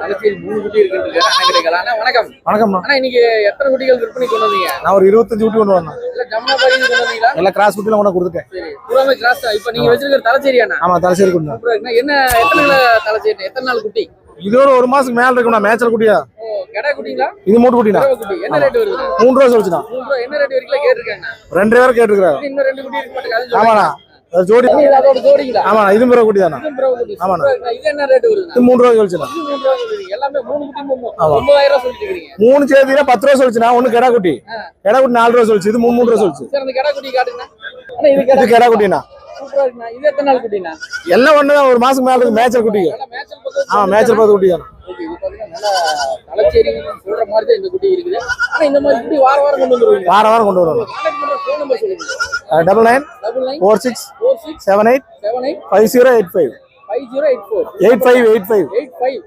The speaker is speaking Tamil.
தலைச்சேரி மூணு குட்டி இருக்குன்னு வணக்கம். வணக்கம்ண்ணா. அண்ணா இன்னைக்கு எத்தனை குட்டிகள் விற்பனை கொண்டு வந்தீங்க? நான் ஒரு இருபத்தஞ்சு குட்டி கொண்டு வந்தேன். இல்ல ஜம்னா பாரி கொண்டு வந்தீங்களா? கிராஸ் கொண்டு கொடுத்துட்டேன். பூராமே கிராஸ் இப்ப நீங்க வச்சிருக்கிற தலைச்சேரி அண்ணா. ஆமா தலைசேரி குட்டி. என்ன எத்தனை கிலோ தலைச்சேரி எத்தனை நாள் குட்டி? இது ஒரு ஒரு மாசத்துக்கு மேல இருக்கும்ண்ணா மேய்ச்சல் குட்டியா? இது மூட்டு குட்டினா மூணு ரூபா சொல்லிச்சுண்ணா. கேட்டிருக்காங்க ரெண்டு பேரும் கேட்டுருக்காரு இன்னும் ரெண்டு குட்டி இருக்கு மாட்டேங்க அது ஆமாண்ணா. ஜோடி. இது பிறகு குட்டி தானே. இது மூணு ரூபா சொல்லிச்சுண்ணா. இது மூணு ஆமா. சேர்த்தினா பத்து ரூபா சொல்லிச்சுண்ணா. ஒண்ணு கெடா குட்டி. கெடா குட்டி நாலு ரூபா சொல்லிச்சு. இது மூணு மூணு ரூபா சொல்லிச்சு. காட்டுங்க இது கடை கெடா குட்டிண்ணா. எல்லாம் ஒண்ணு ஒரு மாசத்துக்கு மேல மேய்ச்சல் பக்கம் ஆமா மேய்ச்சல் பார்த்து குட்டி தானே தலைச்சேரி சொல்ற மாதிரி தான் இந்த குட்டி இருக்குது. ஆனா இந்த மாதிரி குட்டி வார வாரம் கொண்டு வந்துருவீங்க. வாரம் வாரம் கொண்டு பண்ற ஃபோன் நம்பர் சொல்லுங்க. Double nine double nine four six four six seven eight seven eight five zero eight five five zero eight four eight five eight five eight five